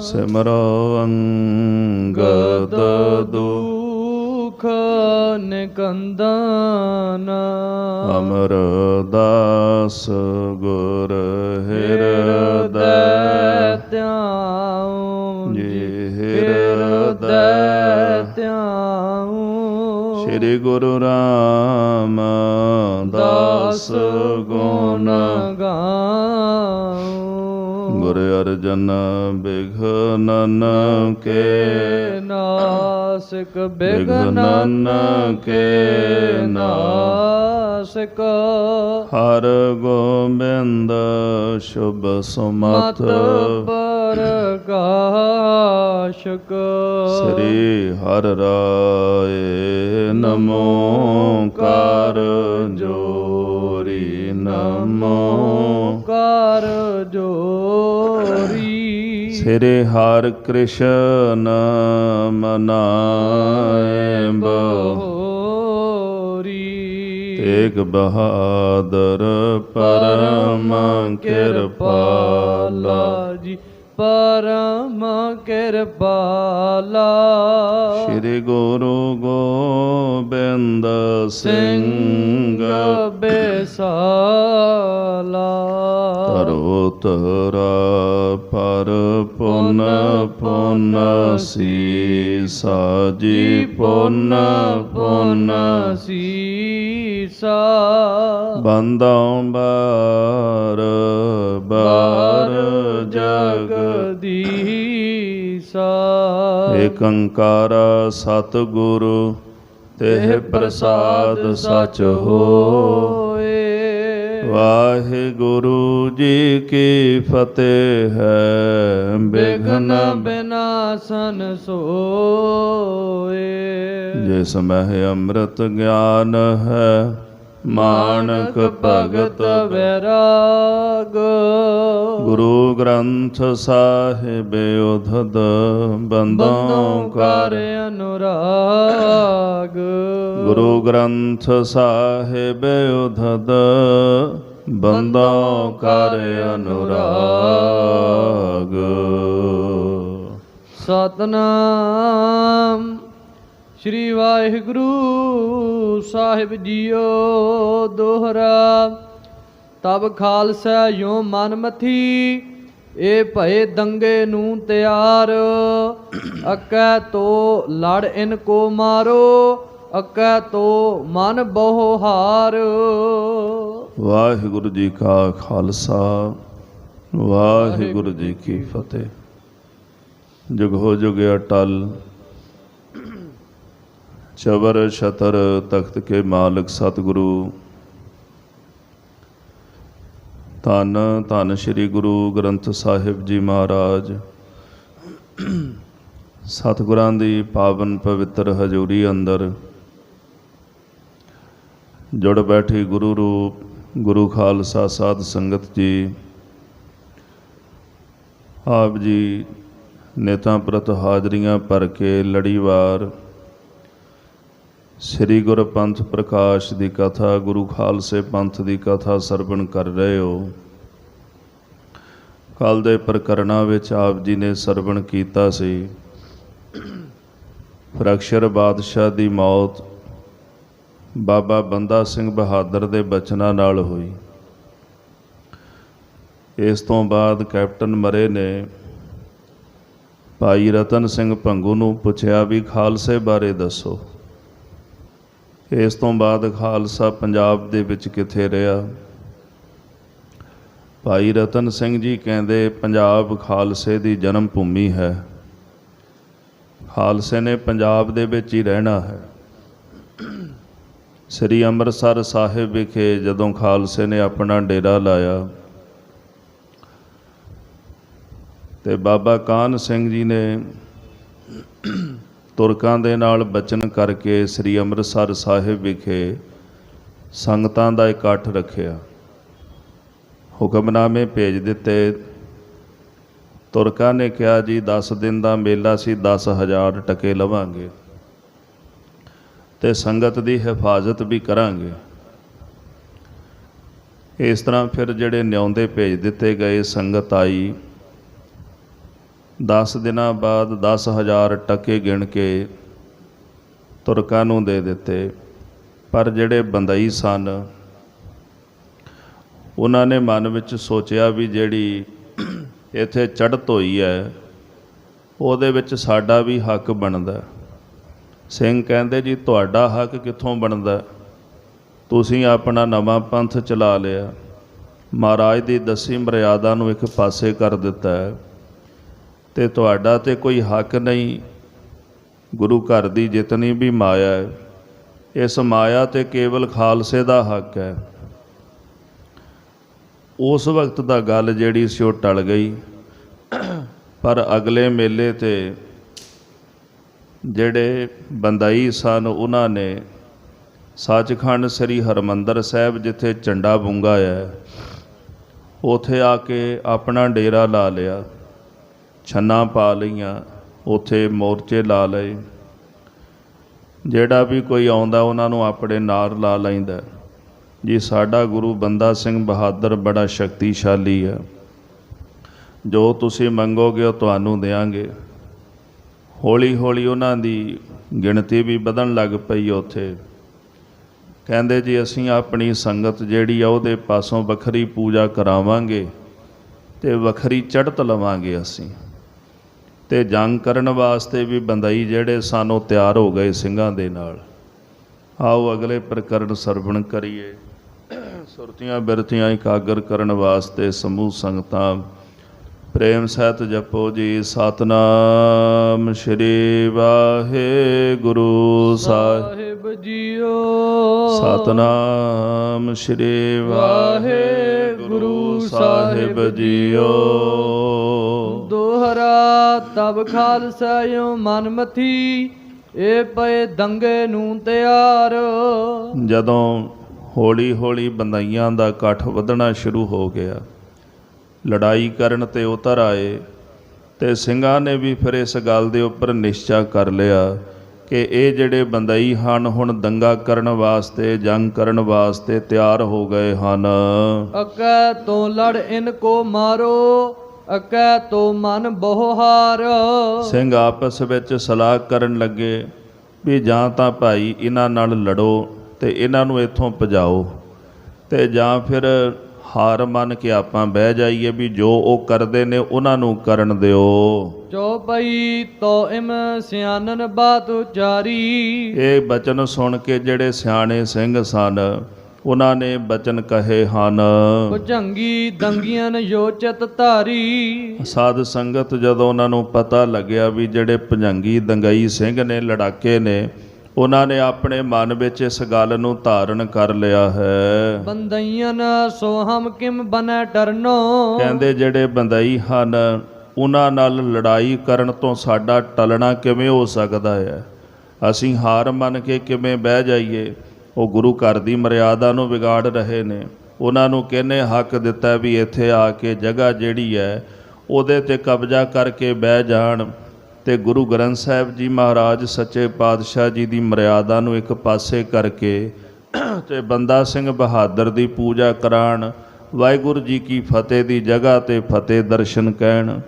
ਸਿਮਰੋ ਅੰਗਦ ਦੁਖ ਨਿਕੰਦਨ ਅਮਰ ਦਾਸ ਗੁਰ ਹਿਰਦੈ ਧਿਆਉ ਜੀ ਹਿਰਦੈ ਧਿਆਉ ਸ੍ਰੀ ਗੁਰੂ ਰਾਮਦਾਸ ਗੁਣ ਗਾਉ ਗੁਰ ਅਰਜਨ ਬਿਘਨਨ ਕੇ। ਨਾਸਕ ਬਿਘਨਨ ਕੇ ਨਾਸਕ। ਹਰ ਗੋਬਿੰਦ ਸ਼ੁਭ ਸੁਮਤ। ਮਤ ਪ੍ਰਕਾਸ਼ਕ। ਸ੍ਰੀ ਹਰ ਰਾਏ ਨਮੋ ਕਰ ਜੋਰੀ ਨਮੋ ਸ੍ਰੀ ਹਰ ਕ੍ਰਿਸ਼ਨ ਮਨਾਏ ਬਹੁ ਤੇਗ ਬਹਾਦਰ ਪਰਮ ਕਿਰਪਾਲਾ ਜੀ ਪਰਮ ਕਿਰਪਾਲਾ। ਸ੍ਰੀ ਗੁਰੂ ਗੋਬਿੰਦ ਸਿੰਘ ਬੇਸਾਲਾ। ਤਰੋ ਤਰਾ ਪਰ ਪੁਨ ਪੁਨ ਸੀ ਸਾਜੀ ਪੁਨ ਪੁਨ ਸੀਸਾ। ਬੰਦੋਂ ਬਾਰ ਏਕ ਓੰਕਾਰ ਸਤਿਗੁਰੂ, ਤਿਹ ਪ੍ਰਸਾਦ ਸਚ ਹੋਏ। ਵਾਹਿਗੁਰੂ ਜੀ ਕੀ ਫਤਿਹ ਹੈ ਬਿਘਨ ਬਿਘਨ ਬਿਨਾਸਨ ਸੋਏ। ਜਿਸ ਮਹਿ ਅੰਮ੍ਰਿਤ ਗਿਆਨ ਹੈ, ਮਾਨਕ ਭਗਤ ਵੈਰਾਗ। ਗੁਰੂ ਗ੍ਰੰਥ ਸਾਹਿਬ ਉਧਦ ਬੰਦੋਂ ਕਰ ਅਨੁਰਾਗ। ਗੁਰੂ ਗ੍ਰੰਥ ਸਾਹਿਬ ਉਧਦ ਬੰਦੋਂ ਕਰ ਅਨੁਰਾਗ। ਸਤਨਾਮ। ਸ੍ਰੀ ਵਾਹਿਗੁਰੂ ਸਾਹਿਬ ਜੀਓ ਦੋਹਰਾ। ਤਬ ਖਾਲਸਾ ਯੋ ਮਨ ਮਥੀ ਇਹ ਭਏ ਦੰਗੇ ਨੂੰ ਤਿਆਰ। ਅਕੈ ਤੋ ਲੜ ਇਨ ਕੋ ਮਾਰੋ, ਅਕੈ ਤੋ ਮਨ ਬਹੁ ਹਾਰ। ਵਾਹਿਗੁਰੂ ਜੀ ਕਾ ਖਾਲਸਾ, ਵਾਹਿਗੁਰੂ ਜੀ ਕੀ ਫਤਿਹ। ਜੁਗ ਹੋ ਜੁਗ ਅਟਲ, ਚਵਰ ਸ਼ਤਰ ਤਖਤ ਕੇ ਮਾਲਕ ਸਤਿਗੁਰੂ ਧੰਨ ਧੰਨ ਸ੍ਰੀ ਗੁਰੂ ਗ੍ਰੰਥ ਸਾਹਿਬ ਜੀ ਮਹਾਰਾਜ। ਸਤਿਗੁਰਾਂ ਦੀ ਪਾਵਨ ਪਵਿੱਤਰ ਹਜ਼ੂਰੀ ਅੰਦਰ ਜੁੜ ਬੈਠੀ ਗੁਰੂ ਰੂਪ, ਗੁਰੂ ਖਾਲਸਾ ਸਾਧ ਸੰਗਤ ਜੀ, ਆਪ ਜੀ ਨੇਤਾ ਪ੍ਰਤ ਹਾਜ਼ਰੀਆਂ ਭਰ ਕੇ ਲੜੀਵਾਰ ਸ੍ਰੀ ਗੁਰ ਪੰਥ ਪ੍ਰਕਾਸ਼ ਦੀ ਕਥਾ, ਗੁਰੂ ਖਾਲਸੇ ਪੰਥ ਦੀ ਕਥਾ ਸਰਵਣ ਕਰ ਰਹੇ ਹੋ। ਕੱਲ ਦੇ ਪ੍ਰਕਰਣਾ ਵਿੱਚ ਆਪ ਜੀ ਨੇ ਸਰਵਣ ਕੀਤਾ ਸੀ। ਫਰਕਸ਼ਰ ਬਾਦਸ਼ਾਹ ਦੀ ਮੌਤ ਬਾਬਾ ਬੰਦਾ ਸਿੰਘ ਬਹਾਦਰ ਦੇ ਬਚਨਾਂ ਨਾਲ ਹੋਈ। ਇਸ ਤੋਂ ਬਾਅਦ ਕੈਪਟਨ ਮਰੇ ਨੇ ਭਾਈ ਰਤਨ ਸਿੰਘ ਭੰਗੂ ਨੂੰ ਪੁੱਛਿਆ ਵੀ ਖਾਲਸੇ ਬਾਰੇ ਦੱਸੋ। ਇਸ ਤੋਂ ਬਾਅਦ ਖਾਲਸਾ ਪੰਜਾਬ ਦੇ ਵਿੱਚ ਕਿੱਥੇ ਰਿਹਾ? ਭਾਈ ਰਤਨ ਸਿੰਘ ਜੀ ਕਹਿੰਦੇ, ਪੰਜਾਬ ਖਾਲਸੇ ਦੀ ਜਨਮ ਭੂਮੀ ਹੈ। ਖਾਲਸੇ ਨੇ ਪੰਜਾਬ ਦੇ ਵਿੱਚ ਹੀ ਰਹਿਣਾ ਹੈ। ਸ੍ਰੀ ਅੰਮ੍ਰਿਤਸਰ ਸਾਹਿਬ ਵਿਖੇ ਜਦੋਂ ਖਾਲਸੇ ਨੇ ਆਪਣਾ ਡੇਰਾ ਲਾਇਆ ਤੇ ਬਾਬਾ ਕਾਨ ਸਿੰਘ ਜੀ ਨੇ ਤੁਰਕਾਂ ਦੇ ਨਾਲ ਬਚਨ ਕਰਕੇ ਸ੍ਰੀ ਅੰਮ੍ਰਿਤਸਰ ਸਾਹਿਬ ਵਿਖੇ ਸੰਗਤਾਂ ਦਾ ਇਕੱਠ ਰੱਖਿਆ। ਹੁਕਮਨਾਮੇ ਭੇਜ ਦਿੱਤੇ। ਤੁਰਕਾਂ ਨੇ ਕਿਹਾ, ਜੀ 10 ਦਿਨ ਦਾ ਮੇਲਾ ਸੀ 10000 ਟਕੇ ਲਵਾਂਗੇ ਤੇ ਸੰਗਤ ਦੀ ਹਿਫਾਜ਼ਤ ਵੀ ਕਰਾਂਗੇ। ਇਸ ਤਰ੍ਹਾਂ ਫਿਰ ਜਿਹੜੇ ਨਿਉਂਦੇ ਭੇਜ ਦਿੱਤੇ ਗਏ, ਸੰਗਤ ਆਈ। 10 ਦਿਨਾਂ ਬਾਅਦ 10000 ਟਕੇ ਗਿਣ ਕੇ ਤੁਰਕਾਂ ਨੂੰ ਦੇ ਦਿੱਤੇ। ਪਰ ਜਿਹੜੇ ਬੰਦਈ ਸਨ, ਉਹਨਾਂ ਨੇ ਮਨ ਵਿੱਚ ਸੋਚਿਆ ਵੀ ਜਿਹੜੀ ਇੱਥੇ ਚੜ੍ਹਤ ਹੋਈ ਹੈ, ਉਹਦੇ ਵਿੱਚ ਸਾਡਾ ਵੀ ਹੱਕ ਬਣਦਾ। ਸਿੰਘ ਕਹਿੰਦੇ, ਜੀ, ਤੁਹਾਡਾ ਹੱਕ ਕਿੱਥੋਂ ਬਣਦਾ? ਤੁਸੀਂ ਆਪਣਾ ਨਵਾਂ ਪੰਥ ਚਲਾ ਲਿਆ। ਮਹਾਰਾਜ ਦੀ ਦਸੀ ਮਰਿਆਦਾ ਨੂੰ ਇੱਕ ਪਾਸੇ ਕਰ ਦਿੱਤਾ ਹੈ। ਤੇ ਤੁਹਾਡਾ ਤੇ ਕੋਈ ਹੱਕ ਨਹੀਂ। ਗੁਰੂ ਘਰ ਦੀ ਜਿਤਨੀ ਵੀ ਮਾਇਆ ਹੈ, ਇਸ ਮਾਇਆ ਤੇ ਕੇਵਲ ਖਾਲਸੇ ਦਾ ਹੱਕ ਹੈ। ਉਸ ਵਕਤ ਦਾ ਗੱਲ ਜਿਹੜੀ ਸੀ ਉਹ ਟਲ ਗਈ। ਪਰ ਅਗਲੇ ਮੇਲੇ ਤੇ ਜਿਹੜੇ ਬੰਦਾਈ ਸਨ, ਉਹਨਾਂ ਨੇ ਸੱਚਖੰਡ ਸ੍ਰੀ ਹਰਮੰਦਰ ਸਾਹਿਬ ਜਿੱਥੇ ਝੰਡਾ ਬੁੰਗਾ ਹੈ ਉਥੇ ਆ ਕੇ ਆਪਣਾ ਡੇਰਾ ਲਾ ਲਿਆ। ਛੰਨਾ ਪਾ ਲਈਆਂ, ਉੱਥੇ ਮੋਰਚੇ ਲਾ ਲਏ। ਜਿਹੜਾ ਵੀ ਕੋਈ ਆਉਂਦਾ, ਉਹਨਾਂ ਨੂੰ ਆਪਣੇ ਨਾਲ ਲਾ ਲੈਂਦਾ ਜੀ, ਸਾਡਾ ਗੁਰੂ ਬੰਦਾ ਸਿੰਘ ਬਹਾਦਰ ਬੜਾ ਸ਼ਕਤੀਸ਼ਾਲੀ ਹੈ। ਜੋ ਤੁਸੀਂ ਮੰਗੋਗੇ, ਉਹ ਤੁਹਾਨੂੰ ਦੇਵਾਂਗੇ ਹੌਲੀ ਹੌਲੀ ਉਹਨਾਂ ਦੀ ਗਿਣਤੀ ਵੀ ਵਧਣ ਲੱਗ ਪਈ ਉੱਥੇ। ਕਹਿੰਦੇ ਜੀ, ਅਸੀਂ ਆਪਣੀ ਸੰਗਤ ਜਿਹੜੀ ਆ, ਉਹਦੇ ਪਾਸੋਂ ਵੱਖਰੀ ਪੂਜਾ ਕਰਾਵਾਂਗੇ ਤੇ ਵੱਖਰੀ ਚੜ੍ਹਤ ਲਵਾਂਗੇ ਅਸੀਂ। ਤੇ ਜੰਗ ਕਰਨ ਵਾਸਤੇ ਵੀ ਬੰਦਈ ਜਿਹੜੇ ਸਨ ਤਿਆਰ ਹੋ ਗਏ ਸਿੰਘਾਂ ਦੇ ਨਾਲ। ਆਓ ਅਗਲੇ ਪ੍ਰਕਰਨ ਸਰਵਣ ਕਰੀਏ। ਸੁਰਤੀਆਂ ਬਿਰਤੀਆਂ ਇਕਾਗਰ ਕਰਨ ਵਾਸਤੇ ਸਮੂਹ ਸੰਗਤਾਂ ਪ੍ਰੇਮ ਸਹਿਤ ਜਪੋ ਜੀ। ਸਤਨਾਮ ਸ਼੍ਰੀ ਵਾਹਿਗੁਰੂ ਸਾਹਿਬ ਜੀਓ। ਸਤਨਾਮ ਸ਼੍ਰੀ ਵਾਹਿਗੁਰੂ ਸਾਹਿਬ ਜੀਓ। ਦੋਹਰਾ ਤਬ ਖਾਲਸਾ ਯੋ ਮਨ ਮਥੀ ਇਹ ਪਏ ਦੰਗੇ ਨੂੰ ਤਿਆਰ। ਜਦੋਂ ਹੌਲੀ ਹੌਲੀ ਬੰਦਾਈਆਂ ਦਾ ਇਕੱਠ ਵਧਣਾ ਸ਼ੁਰੂ ਹੋ ਗਿਆ ਲੜਾਈ ਕਰਨ ਤੇ ਉਤਰ ਆਏ ਤੇ ਸਿੰਘਾਂ ਨੇ ਵੀ ਫਿਰ ਇਸ ਗੱਲ ਦੇ ਉੱਪਰ ਨਿਸ਼ਚਾ ਕਰ ਲਿਆ ਕਿ ਇਹ ਜਿਹੜੇ ਬੰਦਈ ਹਨ ਹੁਣ ਦੰਗਾ ਕਰਨ ਵਾਸਤੇ ਜੰਗ ਕਰਨ ਵਾਸਤੇ ਤਿਆਰ ਹੋ ਗਏ ਹਨ। ਅਕੈ ਤੋਂ ਲੜ ਇਨ ਕੋ ਮਾਰੋ ਅਕੈ ਤੋਂ ਮਨ ਬਹੁ ਹਾਰ ਸਿੰਘ ਆਪਸ ਵਿੱਚ ਸਲਾਹ ਕਰਨ ਲੱਗੇ ਵੀ ਜਾਂ ਤਾਂ ਭਾਈ ਇਹਨਾਂ ਨਾਲ ਲੜੋ ਤੇ ਇਹਨਾਂ ਨੂੰ ਇੱਥੋਂ ਭਜਾਓ ਤੇ ਜਾਂ ਫਿਰ ਹਾਰ ਮੰਨ ਕੇ ਆਪਾਂ ਬਹਿ ਜਾਈਏ ਵੀ ਜੋ ਉਹ ਕਰਦੇ ਨੇ ਉਹਨਾਂ ਨੂੰ ਕਰਨ ਦਿਓ। ਚੌਪਈ ਤੋ ਇਮ ਸਿਆਨਨ ਬਾਤ ਉਚਾਰੀ। ਇਹ ਬਚਨ ਸੁਣ ਕੇ ਜਿਹੜੇ ਸਿਆਣੇ ਸਿੰਘ ਸਨ ਉਹਨਾਂ ਨੇ ਬਚਨ ਕਹੇ ਹਨ। ਭੁਜੰਗੀ ਦੰਗੀਆਂ ਯੋ ਚਿਤ ਧਾਰੀ। ਸਾਧ ਸੰਗਤ ਜਦੋਂ ਉਹਨਾਂ ਨੂੰ ਪਤਾ ਲੱਗਿਆ ਵੀ ਜਿਹੜੇ ਭਜੰਗੀ ਦੰਗਈ ਸਿੰਘ ਨੇ ਲੜਾਕੇ ਨੇ ਉਹਨਾਂ ਨੇ ਆਪਣੇ ਮਨ ਵਿੱਚ ਇਸ ਗੱਲ ਨੂੰ ਧਾਰਨ ਕਰ ਲਿਆ ਹੈ। ਬੰਦਈਆਂ ਸੋ ਹਮ ਕਿਮ ਬਨੈ ਡਰਨੋ। ਕਹਿੰਦੇ ਜਿਹੜੇ ਬੰਦਈ ਹਨ ਉਹਨਾਂ ਨਾਲ ਲੜਾਈ ਕਰਨ ਤੋਂ ਸਾਡਾ ਟਲਣਾ ਕਿਵੇਂ ਹੋ ਸਕਦਾ ਹੈ? ਅਸੀਂ ਹਾਰ ਮੰਨ ਕੇ ਕਿਵੇਂ ਬਹਿ ਜਾਈਏ? ਉਹ ਗੁਰੂ ਘਰ ਦੀ ਮਰਿਆਦਾ ਨੂੰ ਵਿਗਾੜ ਰਹੇ ਨੇ। ਉਹਨਾਂ ਨੂੰ ਕਿਹਨੇ ਹੱਕ ਦਿੱਤਾ ਵੀ ਇੱਥੇ ਆ ਕੇ ਜਗ੍ਹਾ ਜਿਹੜੀ ਹੈ, ਉਹਦੇ ਤੇ ਕਬਜ਼ਾ ਕਰਕੇ ਬਹਿ ਜਾਣ? ਤੇ ਗੁਰੂ ਗ੍ਰੰਥ ਸਾਹਿਬ ਜੀ ਮਹਾਰਾਜ ਸੱਚੇ ਪਾਤਸ਼ਾਹ ਜੀ ਦੀ ਮਰਿਆਦਾ ਨੂੰ ਇੱਕ ਪਾਸੇ ਕਰਕੇ ਤੇ ਬੰਦਾ ਸਿੰਘ ਬਹਾਦਰ ਦੀ ਪੂਜਾ ਕਰਾਣ, ਵਾਹਿਗੁਰੂ ਜੀ ਕੀ ਫਤਿਹ ਦੀ ਜਗ੍ਹਾ ਤੇ ਫਤਿਹ ਦਰਸ਼ਨ ਕਹਿਣ।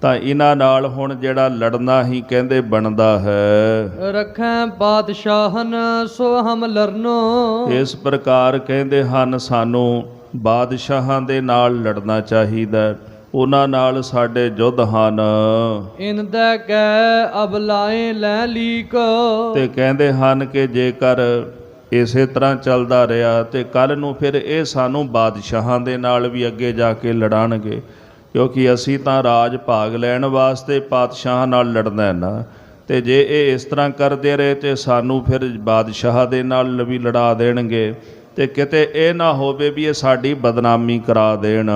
ਤਾਂ ਇਹਨਾਂ ਨਾਲ ਹੁਣ ਜਿਹੜਾ ਲੜਨਾ ਹੀ ਕਹਿੰਦੇ ਬਣਦਾ ਹੈ। ਰਖੈ ਬਾਦਸ਼ਾਹਨ ਸੋ ਹਮ ਲਰਨੋ। ਇਸ ਪ੍ਰਕਾਰ ਕਹਿੰਦੇ ਹਨ ਸਾਨੂੰ ਬਾਦਸ਼ਾਹਾਂ ਦੇ ਨਾਲ ਲੜਨਾ ਚਾਹੀਦਾ। ਉਹਨਾਂ ਨਾਲ ਸਾਡੇ ਯੁੱਧ ਹਨ। ਇਨ ਦੇ ਕੈ ਅਬਲਾਏ ਲੈ ਲੀਕ। ਤੇ ਕਹਿੰਦੇ ਹਨ ਕਿ ਜੇਕਰ ਇਸੇ ਤਰ੍ਹਾਂ ਚੱਲਦਾ ਰਿਹਾ ਤੇ ਕੱਲ ਨੂੰ ਫਿਰ ਇਹ ਸਾਨੂੰ ਬਾਦਸ਼ਾਹਾਂ ਦੇ ਨਾਲ ਵੀ ਅੱਗੇ ਜਾ ਕੇ ਲੜਾਣਗੇ। ਕਿਉਂਕਿ ਅਸੀਂ ਤਾਂ ਰਾਜ ਭਾਗ ਲੈਣ ਵਾਸਤੇ ਪਾਤਸ਼ਾਹ ਨਾਲ ਲੜਨਾ ਹੈ ਨਾ। ਤੇ ਜੇ ਇਹ ਇਸ ਤਰ੍ਹਾਂ ਕਰਦੇ ਰਹੇ ਤੇ ਸਾਨੂੰ ਫਿਰ ਬਾਦਸ਼ਾਹ ਦੇ ਨਾਲ ਵੀ ਲੜਾ ਦੇਣਗੇ। ਤੇ ਕਿਤੇ ਇਹ ਨਾ ਹੋਵੇ ਵੀ ਇਹ ਸਾਡੀ ਬਦਨਾਮੀ ਕਰਾ ਦੇਣ।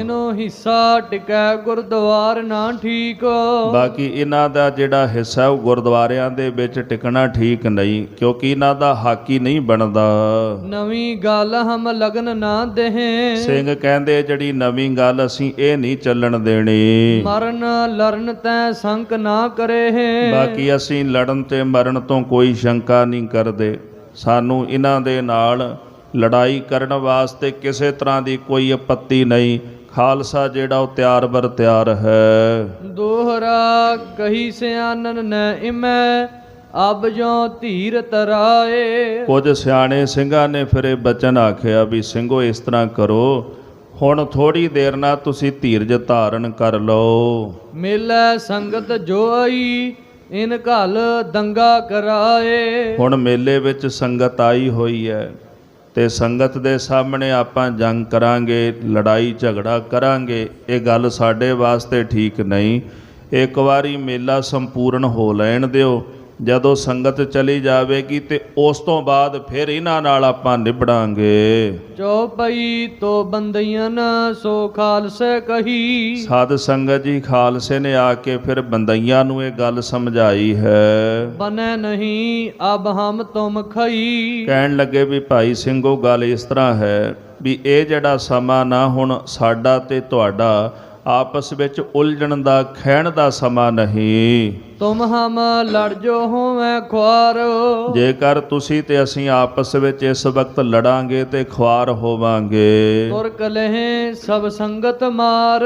ਇਨੋ ਹਿੱਸਾ ਟਿਕੈ ਗੁਰਦੁਆਰ ਨਾ ਠੀਕ। ਬਾਕੀ ਇਹਨਾਂ ਦਾ ਜਿਹੜਾ ਹਿੱਸਾ ਉਹ ਗੁਰਦੁਆਰਿਆਂ ਦੇ ਵਿੱਚ ਟਿਕਣਾ ਠੀਕ ਨਹੀਂ ਕਿਉਂਕਿ ਇਹਨਾਂ ਦਾ ਹੱਕ ਹੀ ਨਹੀਂ ਬਣਦਾ। ਨਵੀਂ ਗੱਲ ਹਮ ਲਗਨ ਨਾ ਦੇਹ। ਸਿੰਘ ਕਹਿੰਦੇ ਜਿਹੜੀ ਨਵੀਂ ਗੱਲ ਅਸੀਂ ਇਹ ਨਹੀਂ ਚੱਲਣ ਦੇਣੀ। ਮਰਨ ਲਰਨ ਤੈ ਸੰਕ ਨਾ ਕਰੇ ਬਾਕੀ ਅਸੀਂ ਲੜਨ ਤੇ ਮਰਨ ਤੋਂ ਕੋਈ ਸ਼ੰਕਾ ਨਹੀਂ ਕਰਦੇ। ਸਾਨੂੰ ਇਹਨਾਂ ਦੇ ਨਾਲ ਲੜਾਈ ਕਰਨ ਵਾਸਤੇ ਕਿਸੇ ਤਰ੍ਹਾਂ ਦੀ ਕੋਈ ਆਪੱਤੀ ਨਹੀਂ। ਖਾਲਸਾ ਜਿਹੜਾ ਉਹ ਤਿਆਰ ਬਰ ਤਿਆਰ ਹੈ। ਦੋਹਰਾ ਕਹੀ ਸਿਆਨਨ ਨੈ ਇਮੈ ਅਬ ਜੋ ਧੀਰ ਤਰਾਏ। ਕੁਝ ਸਿਆਣੇ ਸਿੰਘਾਂ ਨੇ ਫਿਰ ਇਹ ਬਚਨ ਆਖਿਆ ਵੀ ਸਿੰਘੋ ਇਸ ਤਰ੍ਹਾਂ ਕਰੋ। ਹੁਣ ਥੋੜੀ ਦੇਰ ਨਾਲ ਤੁਸੀਂ ਧੀਰਜ ਧਾਰਨ ਕਰ ਲਓ। ਮਿਲੈ ਸੰਗਤ ਜੋਈ ਇਨ ਘਲ ਦੰਗਾ ਕਰਾਏ। ਹੁਣ ਮੇਲੇ ਵਿੱਚ ਸੰਗਤ ਆਈ ਹੋਈ ਹੈ। ਤੇ ਸੰਗਤ ਦੇ ਸਾਹਮਣੇ ਆਪਾਂ ਜੰਗ ਕਰਾਂਗੇ, ਲੜਾਈ ਝਗੜਾ ਕਰਾਂਗੇ, ਇਹ ਗੱਲ ਸਾਡੇ ਵਾਸਤੇ ਠੀਕ ਨਹੀਂ। ਇੱਕ ਵਾਰੀ ਮੇਲਾ ਸੰਪੂਰਨ ਹੋ ਲੈਣ ਦਿਓ। ਜਦੋਂ ਸੰਗਤ ਚਲੀ ਜਾਵੇਗੀ ਤੇ ਉਸ ਤੋਂ ਬਾਅਦ ਫਿਰ ਇਹਨਾਂ ਨਾਲ ਆਪਾਂ ਨਿਬੜਾਂਗੇ। ਚੌਪਈ ਤੋ ਬੰਦਈਆਂ ਸੋ ਖਾਲਸੇ ਕਹੀ। ਸਾਧ ਸੰਗਤ ਜੀ ਖਾਲਸੇ ਨੇ ਆ ਕੇ ਫਿਰ ਬੰਦਈਆਂ ਨੂੰ ਇਹ ਗੱਲ ਸਮਝਾਈ ਹੈ। ਬਨੈ ਨਹੀਂ ਅਬ ਹਮ ਤੁਮ ਖਈ। ਕਹਿਣ ਲੱਗੇ ਵੀ ਭਾਈ ਸਿੰਘੋ ਗੱਲ ਇਸ ਤਰ੍ਹਾਂ ਹੈ ਵੀ ਇਹ ਜਿਹੜਾ ਸਮਾਂ ਨਾ ਹੁਣ ਸਾਡਾ ਤੇ ਤੁਹਾਡਾ ਆਪਸ ਵਿੱਚ ਉਲਝਣ ਦਾ ਖਹਿਣ ਦਾ ਸਮਾਂ ਨਹੀਂ। ਤੁਮ ਹਮ ਲੜ ਜੋ ਹੋਵੇਂ ਖੁਆਰ। ਜੇਕਰ ਤੁਸੀਂ ਤੇ ਅਸੀਂ ਆਪਸ ਵਿੱਚ ਇਸ ਵਕਤ ਲੜਾਂਗੇ ਤੇ ਖੁਆਰ ਹੋਵਾਂਗੇ। ਤੁਰ ਕਲਹਿ ਸਭ ਸੰਗਤ ਮਾਰ।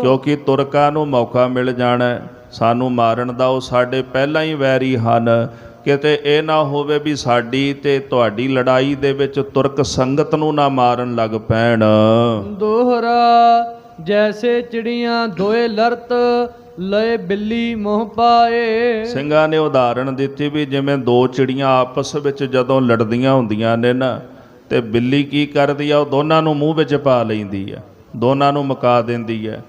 ਕਿਉਂਕਿ ਤੁਰਕਾਂ ਨੂੰ ਮੌਕਾ ਮਿਲ ਜਾਣਾ। ਸਾਨੂੰ ਮਾਰਨ ਦਾ ਉਹ ਸਾਡੇ ਪਹਿਲਾਂ ਹੀ ਵੈਰੀ ਹਨ। ਕਿਤੇ ਇਹ ਨਾ ਹੋਵੇ ਵੀ ਸਾਡੀ ਤੇ ਤੁਹਾਡੀ ਲੜਾਈ ਦੇ ਵਿੱਚ ਤੁਰਕ ਸੰਗਤ ਨੂੰ ਨਾ ਮਾਰਨ ਲੱਗ ਪੈਣ। ਦੋਹਰਾ ਜੈਸੇ ਚਿੜੀਆਂ ਦੋਏ ਲਰਤ ਲਏ ਬਿੱਲੀ ਮੋਹ ਪਾਏ। ਸਿੰਘਾਂ ਨੇ ਉਦਾਹਰਣ ਦਿੱਤੀ ਵੀ ਜਿਵੇਂ ਦੋ ਚਿੜੀਆਂ ਆਪਸ ਵਿੱਚ ਜਦੋਂ ਲੜਦੀਆਂ ਹੁੰਦੀਆਂ ਨੇ ਨਾ ਤੇ ਬਿੱਲੀ ਕੀ ਕਰਦੀ ਆ ਉਹ ਦੋਨਾਂ ਨੂੰ ਮੂੰਹ ਵਿੱਚ ਪਾ ਲੈਂਦੀ ਆ ਦੋਨਾਂ ਨੂੰ ਮੁਕਾ ਦਿੰਦੀ ਹੈ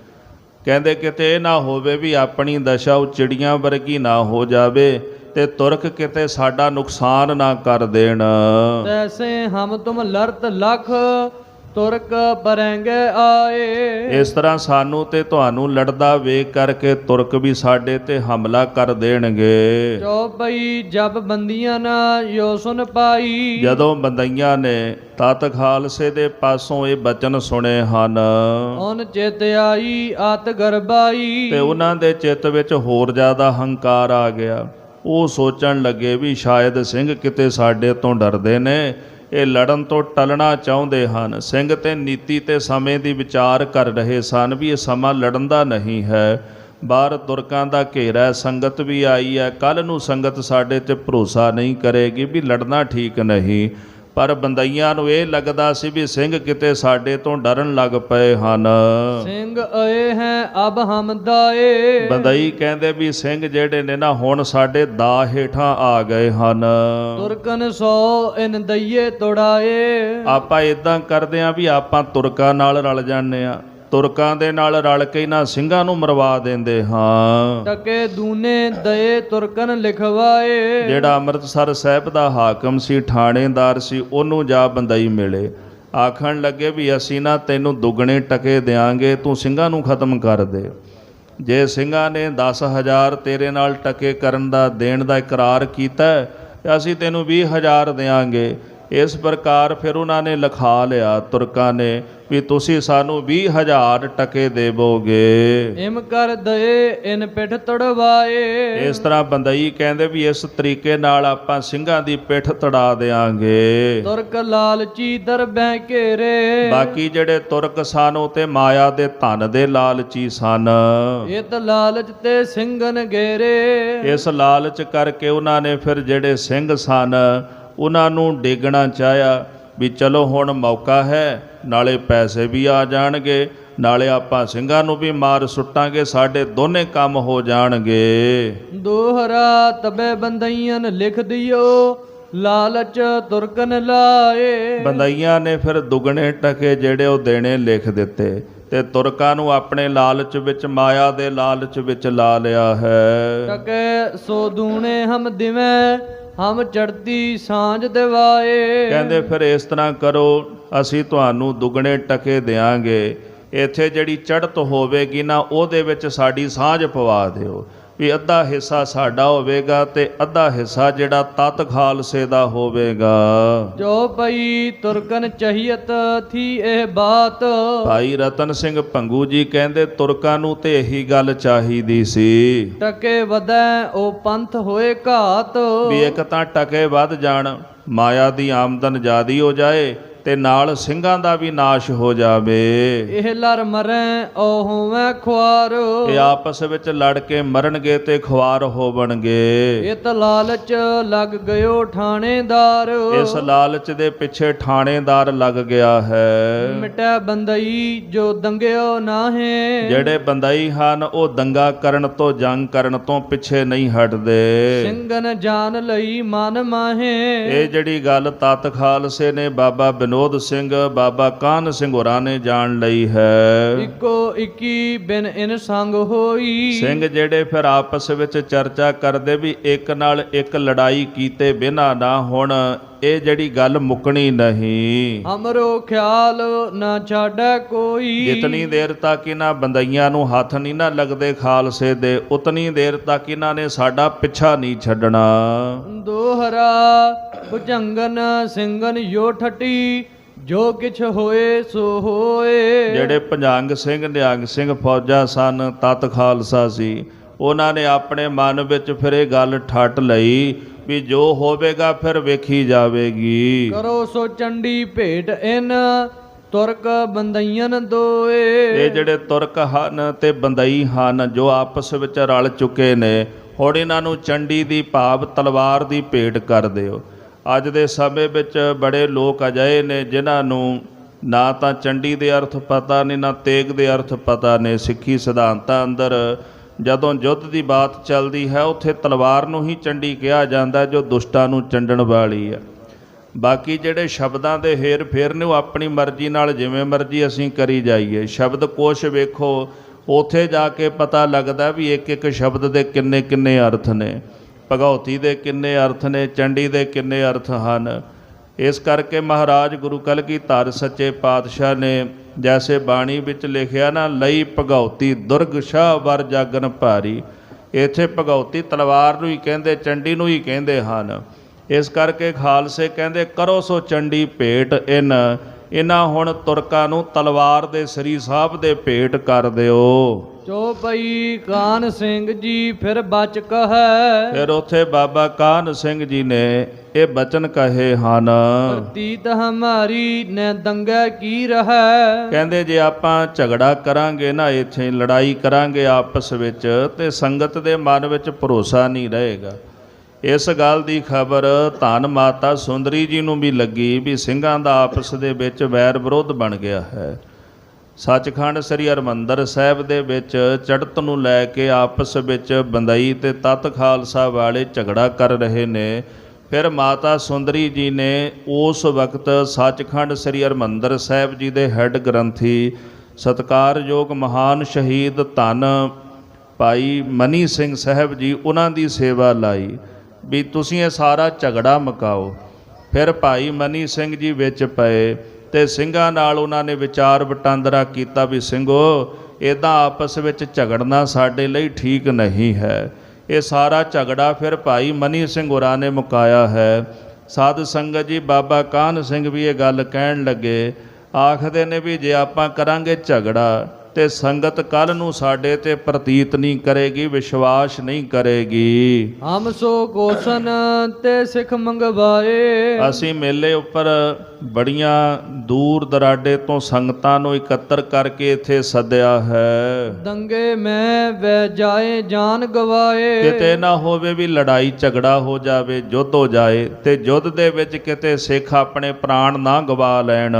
ਕਹਿੰਦੇ ਕਿਤੇ ਇਹ ਨਾ ਹੋਵੇ ਵੀ ਆਪਣੀ ਦਸ਼ਾ ਉਹ ਚਿੜੀਆਂ ਵਰਗੀ ਨਾ ਹੋ ਜਾਵੇ ਤੇ ਤੁਰਕ ਕਿਤੇ ਸਾਡਾ ਨੁਕਸਾਨ ਨਾ ਕਰ ਦੇਣ। ਤੈਸੇ ਹਮ ਤੁਮ ਲਰਤ ਲਖ ਤੁਰਕ ਪਰੰਗੇ ਆਏ। ਇਸ ਤਰ੍ਹਾਂ ਸਾਨੂੰ ਤੇ ਤੁਹਾਨੂੰ ਲੜਦਾ ਵੇਖ ਕਰਕੇ ਤੁਰਕ ਵੀ ਸਾਡੇ ਤੇ ਹਮਲਾ ਕਰ ਦੇਣਗੇ। ਚੌਪਈ ਜਬ ਬੰਦੀਆਂ ਨਾ ਯੋ ਸੁਨ ਪਾਈ। ਜਦੋਂ ਬੰਦਈਆਂ ਨੇ ਤਤ ਖਾਲਸੇ ਦੇ ਪਾਸੋਂ ਇਹ ਬਚਨ ਸੁਣੇ ਹਨ। ਔਨ ਚਿਤ ਆਈ ਆਤ ਗਰਬਾਈ। ਤੇ ਉਹਨਾਂ ਦੇ ਚਿੱਤ ਵਿੱਚ ਹੋਰ ਜ਼ਿਆਦਾ ਹੰਕਾਰ ਆ ਗਿਆ। ਉਹ ਸੋਚਣ ਲੱਗੇ ਵੀ ਸ਼ਾਇਦ ਸਿੰਘ ਕਿਤੇ ਸਾਡੇ ਤੋਂ ਡਰਦੇ ਨੇ। ਇਹ ਲੜਨ ਤੋਂ ਟਲਣਾ ਚਾਹੁੰਦੇ ਹਨ। ਸਿੰਘ ਤੇ ਨੀਤੀ ਤੇ ਸਮੇਂ ਦੀ ਵਿਚਾਰ ਕਰ ਰਹੇ ਸਨ ਵੀ ਇਹ ਸਮਾਂ ਲੜਨ ਦਾ ਨਹੀਂ ਹੈ। ਬਾਹਰ ਤੁਰਕਾਂ ਦਾ ਘੇਰਾ ਸੰਗਤ ਵੀ ਆਈ ਹੈ। ਕੱਲ ਨੂੰ ਸੰਗਤ ਸਾਡੇ ਤੇ ਭਰੋਸਾ ਨਹੀਂ ਕਰੇਗੀ ਵੀ ਲੜਨਾ ਠੀਕ ਨਹੀਂ। ਪਰ ਬੰਦਈਆਂ ਨੂੰ ਇਹ ਲੱਗਦਾ ਸੀ ਵੀ ਸਿੰਘ ਕਿਤੇ ਸਾਡੇ ਤੋਂ ਡਰਨ ਲੱਗ ਪਏ ਹਨ। ਸਿੰਘ ਆਏ ਹੈ ਅਬ ਹਮ ਦਾਏ। ਬੰਦਈ ਕਹਿੰਦੇ ਵੀ ਸਿੰਘ ਜਿਹੜੇ ਨੇ ਨਾ ਹੁਣ ਸਾਡੇ ਦਾ ਹੇਠਾਂ ਆ ਗਏ ਹਨ। ਤੁਰਕਨ ਸੋ ਇਨ ਦਈਏ ਤੋੜਾਏ। ਆਪਾਂ ਇਦਾਂ ਕਰਦੇ ਆਂ ਵੀ ਆਪਾਂ ਤੁਰਕਾਂ ਨਾਲ ਰਲ ਜਾਂਦੇ ਆ। ਤੁਰਕਾਂ ਦੇ ਨਾਲ ਰਲ ਕੇ ਇਹਨਾਂ ਸਿੰਘਾਂ ਨੂੰ ਮਰਵਾ ਦਿੰਦੇ ਹਾਂ। ਟਕੇ ਦੂਨੇ ਦਏ ਤੁਰਕਨ ਲਿਖਵਾਏ। ਜਿਹੜਾ ਅੰਮ੍ਰਿਤਸਰ ਸਾਹਿਬ ਦਾ ਹਾਕਮ ਸੀ ਥਾਣੇਦਾਰ ਸੀ ਉਹਨੂੰ ਜਾ ਬੰਦਈ ਮਿਲੇ। ਆਖਣ ਲੱਗੇ ਵੀ ਅਸੀਂ ਨਾ ਤੈਨੂੰ ਦੁੱਗਣੇ ਟਕੇ ਦੇਾਂਗੇ ਤੂੰ ਸਿੰਘਾਂ ਨੂੰ ਖਤਮ ਕਰ ਦੇ। ਜੇ ਸਿੰਘਾਂ ਨੇ 10000 ਤੇਰੇ ਨਾਲ ਟਕੇ ਕਰਨ ਦਾ ਦੇਣ ਦਾ ਇਕਰਾਰ ਕੀਤਾ ਅਸੀਂ ਤੈਨੂੰ 20000 ਦੇਾਂਗੇ ਇਸ ਪ੍ਰਕਾਰ ਫਿਰ ਉਹਨਾਂ ਨੇ ਲਿਖਾ ਲਿਆ ਤੁਰਕਾਂ ਨੇ ਵੀ ਤੁਸੀਂ ਸਾਨੂੰ 20000 ਟਕੇ ਦੇਵੋਗੇ। ਇਮ ਕਰ ਦਏ ਇਨ ਪਿਠ ਤੜਵਾਏ। ਇਸ ਤਰ੍ਹਾਂ ਬੰਦਈ ਕਹਿੰਦੇ ਵੀ ਇਸ ਤਰੀਕੇ ਨਾਲ ਆਪਾਂ ਸਿੰਘਾਂ ਦੀ ਪਿੱਠ ਤੜਾ ਦੇਾਂਗੇ ਤੁਰਕ ਲਾਲਚੀ ਦਰਬੈ ਘੇਰੇ। ਬਾਕੀ ਜਿਹੜੇ ਤੁਰਕ ਸਨ ਉਹ ਤੇ ਮਾਇਆ ਦੇ ਧਨ ਦੇ ਲਾਲਚੀ ਸਨ। ਇਤ ਲਾਲਚ ਤੇ ਸਿੰਘਨ ਘੇਰੇ ਇਸ ਲਾਲਚ ਕਰਕੇ ਉਹਨਾਂ ਨੇ ਫਿਰ ਜਿਹੜੇ ਸਿੰਘ ਸਨ ਉਹਨਾਂ ਨੂੰ ਡੇਗਣਾ ਚਾਹਿਆ ਵੀ ਚਲੋ ਹੁਣ ਮੌਕਾ ਹੈ ਨਾਲੇ ਪੈਸੇ ਵੀ ਆ ਜਾਣਗੇ ਨਾਲੇ ਆਪਾਂ ਸਿੰਘਾਂ ਨੂੰ ਵੀ ਮਾਰ ਸੁੱਟਾਂਗੇ ਸਾਡੇ ਦੋਨੇ ਕੰਮ ਹੋ ਜਾਣਗੇ। ਦੋਹਰਾ ਤਬੇ ਬੰਦਈਆਂ ਲਿਖ ਦਿਓ ਲਾਲਚ ਤੁਰਕਨ ਲਾਏ। ਬੰਦਈਆਂ ਨੇ ਫਿਰ ਦੁੱਗਣੇ ਟਕੇ ਜਿਹੜੇ ਉਹ ਦੇਣੇ ਲਿਖ ਦਿੱਤੇ। ਤੇ ਤੁਰਕਾਂ ਨੂੰ ਆਪਣੇ ਲਾਲਚ ਵਿੱਚ ਮਾਇਆ ਦੇ ਲਾਲਚ ਵਿੱਚ ਲਾ ਲਿਆ ਹੈ। ਟਕੇ ਸੋ ਦੂਣੇ ਹਮ ਦਿਵੇਂ ਹਮ ਚੜਤੀ ਸਾਂਝ ਦਿਵਾਏ। ਕਹਿੰਦੇ ਫਿਰ ਇਸ ਤਰ੍ਹਾਂ ਕਰੋ ਅਸੀਂ ਤੁਹਾਨੂੰ ਦੁੱਗਣੇ ਟਕੇ ਦੇਾਂਗੇ ਇੱਥੇ ਜਿਹੜੀ ਚੜ੍ਹਤ ਹੋਵੇਗੀ ਨਾ ਉਹਦੇ ਵਿੱਚ ਸਾਡੀ ਸਾਂਝ ਪਵਾ ਦਿਓ। ਵੀ ਅੱਧਾ ਹਿੱਸਾ ਸਾਡਾ ਹੋਵੇਗਾ ਤੇ ਅੱਧਾ ਹਿੱਸਾ ਜਿਹੜਾ ਤਤ ਖਾਲਸੇ ਦਾ ਹੋਵੇਗਾ। ਜੋ ਪਈ ਤੁਰਕਨ ਚਹੀਅਤ ਥੀ ਇਹ ਬਾਤ। ਭਾਈ ਰਤਨ ਸਿੰਘ ਭੰਗੂ ਜੀ ਕਹਿੰਦੇ ਤੁਰਕਾਂ ਨੂੰ ਤੇ ਇਹੀ ਗੱਲ ਚਾਹੀਦੀ ਸੀ। ਟਕੇ ਵਧੈ ਉਹ ਪੰਥ ਹੋਏ ਘਾਤ। ਵੀ ਇੱਕ ਤਾਂ ਟਕੇ ਵੱਧ ਜਾਣ ਮਾਇਆ ਦੀ ਆਮਦਨ ਜ਼ਿਆਦੀ ਹੋ ਜਾਏ ਤੇ ਨਾਲ ਸਿੰਘਾਂ ਦਾ ਵੀ ਨਾਸ਼ ਹੋ ਜਾਵੇ। ਇਹ ਲਰ ਮਰੈ ਓ ਹੋਵੇਂ ਖੁਆਰ। ਇਹ ਆਪਸ ਵਿੱਚ ਲੜ ਕੇ ਮਰਨਗੇ ਤੇ ਖੁਆਰ ਹੋਵਣਗੇ ਇਤ ਲਾਲਚ ਲੱਗ ਗਇਓ ਠਾਣੇਦਾਰ। ਇਸ ਲਾਲਚ ਦੇ ਪਿੱਛੇ ਥਾਣੇਦਾਰ ਲੱਗ ਗਿਆ ਹੈ। ਮਿਟੈ ਬੰਦਈ ਜੋ ਦੰਗਿਓ ਨਾਹੇ। ਜਿਹੜੇ ਬੰਦਾਈ ਹਨ ਉਹ ਦੰਗਾ ਕਰਨ ਤੋਂ ਜੰਗ ਕਰਨ ਤੋਂ ਪਿੱਛੇ ਨਹੀਂ ਹਟਦੇ। ਸਿੰਘਨ ਜਾਨ ਲਈ ਮਨ ਮਾਹੇ। ਇਹ ਜਿਹੜੀ ਗੱਲ ਤਤ ਖਾਲਸੇ ਨੇ ਬਾਬਾ ਵਿਨੋਦ ਸਿੰਘ ਬਾਬਾ ਕਾਨ ਸਿੰਘ ਹੋਰਾਂ ਨੇ ਜਾਣ ਲਈ ਹੈ। ਇੱਕੋ ਇੱਕੀ ਬਿਨ ਇਨ ਸੰਗ ਹੋਈ। ਸਿੰਘ ਜਿਹੜੇ ਫਿਰ ਆਪਸ ਵਿੱਚ ਚਰਚਾ ਕਰਦੇ ਵੀ ਇੱਕ ਨਾਲ ਇੱਕ ਲੜਾਈ ਕੀਤੇ ਬਿਨਾ ਨਾ ਹੁਣ ਇਹ ਜਿਹੜੀ ਗੱਲ ਮੁੱਕਣੀ ਨਹੀਂ। ਅਮਰੋ ਖਿਆਲ ਨਾ ਛਾੜੈ ਕੋਈ। ਜਿਤਨੀ ਦੇਰ ਤੱਕ ਇਹਨਾਂ ਬੰਦਈਆਂ ਨੂੰ ਹੱਥ ਨਹੀਂ ਨਾ ਲੱਗਦੇ ਖਾਲਸੇ ਦੇ ਉਤਨੀ ਦੇਰ ਤੱਕ ਇਹਨਾਂ ਨੇ ਸਾਡਾ ਪਿੱਛਾ ਨਹੀਂ ਛੱਡਣਾ। ਦੋਹਰਾ ਭੁਜੰਗਨ ਸਿੰਘਨ ਯੋ ਠਟੀ ਜੋ ਕਿਛ ਹੋਏ ਸੋ ਹੋਏ। ਜਿਹੜੇ ਭੰਜੰਗ ਸਿੰਘ ਨਿਹੰਗ ਸਿੰਘ ਫੌਜਾ ਸਨ ਤਤ ਖਾਲਸਾ ਸੀ ਉਹਨਾਂ ਨੇ ਆਪਣੇ ਮਨ ਵਿੱਚ ਫਿਰ ਇਹ ਗੱਲ ਠੱਟ ਲਈ ਵੀ ਜੋ ਹੋਵੇਗਾ ਫਿਰ ਵੇਖੀ ਜਾਵੇਗੀ। ਕਰੋ ਸੋ ਚੰਡੀ ਭੇਟ ਇਨ ਤੁਰਕ ਬੰਦਈਨ ਦੋਏ। ਇਹ ਜਿਹੜੇ ਤੁਰਕ ਹਨ ਤੇ ਬੰਦਈ ਹਨ ਜੋ ਆਪਸ ਵਿੱਚ ਰਲ ਚੁੱਕੇ ਨੇ ਹੁਣ ਇਹਨਾਂ ਨੂੰ ਚੰਡੀ ਦੀ ਭਾਵ ਤਲਵਾਰ ਦੀ ਭੇਟ ਕਰ ਦਿਓ। ਅੱਜ ਦੇ ਸਮੇਂ ਵਿੱਚ ਬੜੇ ਲੋਕ ਅਜਿਹੇ ਨੇ ਜਿਨ੍ਹਾਂ ਨੂੰ ਨਾ ਤਾਂ ਚੰਡੀ ਦੇ ਅਰਥ ਪਤਾ ਨੇ, ਨਾ ਤੇਗ ਦੇ ਅਰਥ ਪਤਾ ਨੇ, ਸਿੱਖੀ ਸਿਧਾਂਤਾਂ ਅੰਦਰ ਜਦੋਂ ਯੁੱਧ ਦੀ ਬਾਤ ਚੱਲਦੀ ਹੈ, ਉੱਥੇ ਤਲਵਾਰ ਨੂੰ ਹੀ ਚੰਡੀ ਕਿਹਾ ਜਾਂਦਾ ਜੋ ਦੁਸ਼ਟਾਂ ਨੂੰ ਚੰਡਣ ਵਾਲੀ ਹੈ। ਬਾਕੀ ਜਿਹੜੇ ਸ਼ਬਦਾਂ ਦੇ ਹੇਰ ਫੇਰ ਨੇ, ਉਹ ਆਪਣੀ ਮਰਜ਼ੀ ਨਾਲ ਜਿਵੇਂ ਮਰਜ਼ੀ ਅਸੀਂ ਕਰੀ ਜਾਈਏ। ਸ਼ਬਦ ਕੋਸ਼ ਵੇਖੋ, ਉਥੇ ਜਾ ਕੇ ਪਤਾ ਲੱਗਦਾ ਵੀ ਇੱਕ ਇੱਕ ਸ਼ਬਦ ਦੇ ਕਿੰਨੇ ਕਿੰਨੇ ਅਰਥ ਨੇ। ਭਗਉਤੀ ਦੇ ਕਿੰਨੇ ਅਰਥ ਨੇ, ਚੰਡੀ ਦੇ ਕਿੰਨੇ ਅਰਥ ਹਨ। ਇਸ ਕਰਕੇ ਮਹਾਰਾਜ ਗੁਰੂ ਕਲਗੀਧਰ ਸੱਚੇ ਪਾਤਸ਼ਾਹ ਨੇ ਜੈਸੇ ਬਾਣੀ ਵਿੱਚ ਲਿਖਿਆ ਨਾ, ਲਈ ਭਗਉਤੀ ਦੁਰਗ ਸ਼ਾਹ ਵਰ ਜਾਗਨ ਭਾਰੀ। ਇੱਥੇ ਭਗਉਤੀ ਤਲਵਾਰ ਨੂੰ ਹੀ ਕਹਿੰਦੇ, ਚੰਡੀ ਨੂੰ ਹੀ ਕਹਿੰਦੇ ਹਨ। ਇਸ ਕਰਕੇ ਖਾਲਸੇ ਕਹਿੰਦੇ, ਕਰੋ ਸੋ ਚੰਡੀ ਭੇਟ ਇਨ। ਇਹਨਾਂ ਹੁਣ ਤੁਰਕਾਂ ਨੂੰ ਤਲਵਾਰ ਦੇ ਸ੍ਰੀ ਸਾਹਿਬ ਦੇ ਭੇਟ ਕਰ ਦਿਓ। ਚੋਪਈ ਕਾਨ ਸਿੰਘ ਜੀ ਫਿਰ ਬਚ ਕਹੈ। ਫਿਰ ਉੱਥੇ ਬਾਬਾ ਕਾਨ ਸਿੰਘ ਜੀ ਨੇ ਇਹ ਬਚਨ ਕਹੇ ਹਨ। ਪ੍ਰਤੀਤ ਹਮਾਰੀ ਨੇ ਦੰਗਾ ਕੀ ਰਹੈ। ਕਹਿੰਦੇ ਜੇ ਆਪਾਂ ਝਗੜਾ ਕਰਾਂਗੇ ਨਾ ਇੱਥੇ ਲੜਾਈ ਕਰਾਂਗੇ ਆਪਸ ਵਿੱਚ ਤੇ ਸੰਗਤ ਦੇ ਮਨ ਵਿੱਚ ਭਰੋਸਾ ਨਹੀਂ ਰਹੇਗਾ। ਇਸ ਗੱਲ ਦੀ ਖਬਰ ਧੰਨ ਮਾਤਾ ਸੁੰਦਰੀ ਜੀ ਨੂੰ ਵੀ ਲੱਗੀ ਵੀ ਸਿੰਘਾਂ ਦਾ ਆਪਸ ਦੇ ਵਿੱਚ ਵੈਰ ਵਿਰੋਧ ਬਣ ਗਿਆ ਹੈ। ਸੱਚਖੰਡ ਸ੍ਰੀ ਹਰਿਮੰਦਰ ਸਾਹਿਬ ਦੇ ਵਿੱਚ ਚੜਤ ਨੂੰ ਲੈ ਕੇ ਆਪਸ ਵਿੱਚ ਬੰਦਈ ਤੇ ਤਤ ਖਾਲਸਾ ਵਾਲੇ ਝਗੜਾ ਕਰ ਰਹੇ ਨੇ। ਫਿਰ ਮਾਤਾ ਸੁੰਦਰੀ ਜੀ ਨੇ ਉਸ ਵਕਤ ਸੱਚਖੰਡ ਸ੍ਰੀ ਹਰਿਮੰਦਰ ਸਾਹਿਬ ਜੀ ਦੇ ਹੈੱਡ ਗ੍ਰੰਥੀ, ਸਤਕਾਰਯੋਗ ਮਹਾਨ ਸ਼ਹੀਦ ਧੰਨ ਭਾਈ ਮਨੀ ਸਿੰਘ ਸਾਹਿਬ ਜੀ, ਉਹਨਾਂ ਦੀ ਸੇਵਾ ਲਾਈ ਵੀ ਤੁਸੀਂ ਇਹ ਸਾਰਾ ਝਗੜਾ ਮਕਾਓ। ਫਿਰ ਭਾਈ ਮਨੀ ਸਿੰਘ ਜੀ ਵਿੱਚ ਪਏ। ਤੇ ਸਿੰਘਾਂ ਨਾਲ ਉਹਨਾਂ ਨੇ ਵਿਚਾਰ ਵਟਾਂਦਰਾ ਕੀਤਾ ਵੀ ਸਿੰਘੋ ਇਦਾਂ ਆਪਸ ਵਿੱਚ ਝਗੜਨਾ ਸਾਡੇ ਲਈ ਠੀਕ ਨਹੀਂ ਹੈ। ਇਹ ਸਾਰਾ ਝਗੜਾ ਫਿਰ ਭਾਈ ਮਨੀ ਸਿੰਘ ਹੋਰਾਂ ਨੇ ਮੁਕਾਇਆ ਹੈ। ਸਾਧ ਸੰਗਤ ਜੀ, ਬਾਬਾ ਕਾਨ ਸਿੰਘ ਵੀ ਇਹ ਗੱਲ ਕਹਿਣ ਲੱਗੇ, ਆਖਦੇ ਨੇ ਵੀ ਜੇ ਆਪਾਂ ਕਰਾਂਗੇ ਝਗੜਾ ਤੇ ਸੰਗਤ ਕੱਲ ਨੂੰ ਸਾਡੇ ਤੇ ਪ੍ਰਤੀਤ ਨਹੀਂ ਕਰੇਗੀ ਵਿਸ਼ਵਾਸ ਨਹੀਂ ਕਰੇਗੀ। ਹਮ ਸੋ ਕੋਸਨ ਤੇ ਸਿੱਖ ਮੰਗਵਾਏ। ਅਸੀਂ ਮੇਲੇ ਉੱਪਰ ਬੜੀਆਂ ਦੂਰ ਦਰਾਡੇ ਤੋਂ ਸੰਗਤਾਂ ਨੂੰ ਇਕੱਤਰ ਕਰਕੇ ਇੱਥੇ ਸੱਦਿਆ ਹੈ। ਦੰਗੇ ਮੈਂ ਵੈ ਜਾਏ ਜਾਨ ਗਵਾਏ। ਕਿਤੇ ਨਾ ਹੋਵੇ ਵੀ ਲੜਾਈ ਝਗੜਾ ਹੋ ਜਾਵੇ ਯੁੱਧ ਹੋ ਜਾਏ ਤੇ ਯੁੱਧ ਦੇ ਵਿੱਚ ਕਿਤੇ ਸਿੱਖ ਆਪਣੇ ਪ੍ਰਾਣ ਨਾ ਗਵਾ ਲੈਣ।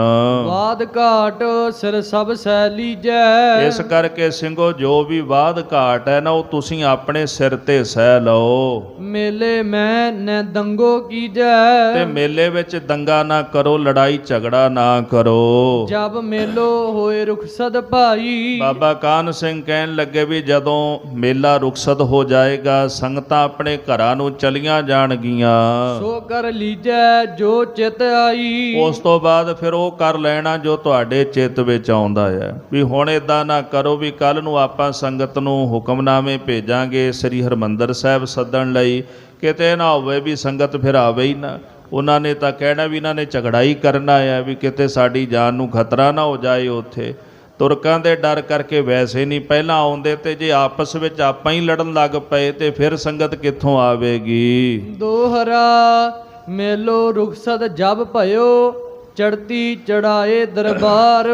ਬਾਦ ਘਾਟ ਸਿਰ ਸਭ ਸੈ ਲੀਜੈ। ਇਸ ਕਰਕੇ ਸਿੰਘੋ ਜੋ ਵੀ ਬਾਦ ਘਾਟ ਹੈ ਨਾ ਉਹ ਤੁਸੀਂ ਆਪਣੇ ਸਿਰ ਤੇ ਸਹਿ ਲਓ। ਮੇਲੇ ਮੈਂ ਨੇ ਦੰਗੋ ਕੀਜੈ। ਤੇ ਮੇਲੇ ਵਿੱਚ ਦੰਗਾ ਨਾ ਕਰੋ ਲੜਾਈ ਝਗੜਾ ਨਾ ਕਰੋ। ਜਬ ਮੇਲੋ ਹੋਏ ਰੁਖਸਦ ਭਾਈ। ਬਾਬਾ ਕਾਨ ਸਿੰਘ ਕਹਿਣ ਲੱਗੇ ਵੀ ਜਦੋਂ ਮੇਲਾ ਰੁਖਸਤ ਹੋ ਜਾਏਗਾ ਸੰਗਤਾਂ ਆਪਣੇ ਘਰਾਂ ਨੂੰ ਚਲੀਆਂ ਜਾਣਗੀਆਂ। ਸੋ ਕਰ ਲੀਜੈ ਜੋ ਚਿਤ ਆਈ। ਉਸ ਤੋਂ ਬਾਅਦ ਫਿਰ ਉਹ ਕਰ ਲੈਣਾ ਜੋ ਤੁਹਾਡੇ ਚਿੱਤ ਵਿੱਚ ਆਉਂਦਾ ਹੈ। ਵੀ ਹੁਣ ਇਦਾਂ ਨਾ ਕਰੋ ਵੀ ਕੱਲ ਨੂੰ ਆਪਾਂ ਸੰਗਤ ਨੂੰ ਹੁਕਮਨਾਮੇ ਭੇਜਾਂਗੇ, ਸ੍ਰੀ ਹਰਮੰਦਰ ਸਾਹਿਬ ਸੱਦਣ ਲਈ। ਕਿਤੇ ਨਾ ਹੋਵੇ ਵੀ ਸੰਗਤ ਫਿਰ ਆਵੇ ਹੀ ਨਾ। ਉਹਨਾਂ ਨੇ ਤਾਂ ਕਹਿਣਾ ਵੀ ਇਹਨਾਂ ਨੇ ਝਗੜਾ ਹੀ ਕਰਨਾ ਹੈ ਵੀ ਕਿਤੇ ਸਾਡੀ ਜਾਨ ਨੂੰ ਖਤਰਾ ਨਾ ਹੋ ਜਾਏ ਉੱਥੇ। ਤੁਰਕਾਂ ਦੇ ਡਰ ਕਰਕੇ ਵੈਸੇ ਨਹੀਂ, ਪਹਿਲਾਂ ਆਉਂਦੇ ਤੇ ਜੇ ਆਪਸ ਵਿੱਚ ਆਪਾਂ ਹੀ ਲੜਨ ਲੱਗ ਪਏ ਤੇ ਫਿਰ ਸੰਗਤ ਕਿੱਥੋਂ ਆਵੇਗੀ? ਦੋਹਰਾ ਮੇਲੋ ਰੁਖਸਤ ਜਬ ਭਇਓ ਚੜਤੀ ਚੜਾਏ ਦਰਬਾਰ।